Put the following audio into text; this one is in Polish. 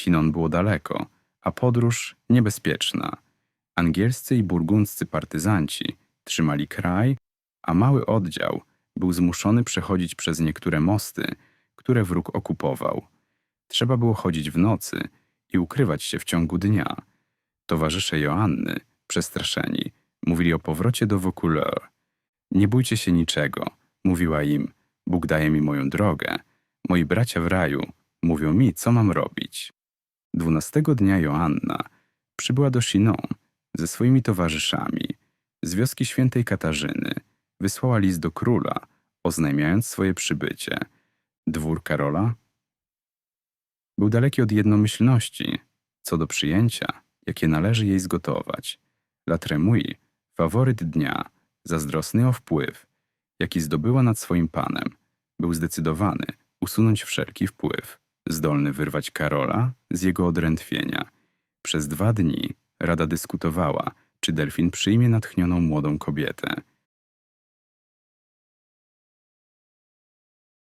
Chinon było daleko, a podróż niebezpieczna. Angielscy i burgundzcy partyzanci trzymali kraj, a mały oddział był zmuszony przechodzić przez niektóre mosty, które wróg okupował. Trzeba było chodzić w nocy i ukrywać się w ciągu dnia. Towarzysze Joanny, przestraszeni, mówili o powrocie do Vaucouleurs. Nie bójcie się niczego, mówiła im. Bóg daje mi moją drogę. Moi bracia w raju mówią mi, co mam robić. Dwunastego dnia Joanna przybyła do Chinon ze swoimi towarzyszami z wioski świętej Katarzyny. Wysłała list do króla, oznajmiając swoje przybycie. Dwór Karola był daleki od jednomyślności co do przyjęcia, jakie należy jej zgotować. La Tremouille, faworyt dnia, zazdrosny o wpływ, jaki zdobyła nad swoim panem, był zdecydowany usunąć wszelki wpływ, zdolny wyrwać Karola z jego odrętwienia. Przez dwa dni Rada dyskutowała, czy Delfin przyjmie natchnioną młodą kobietę.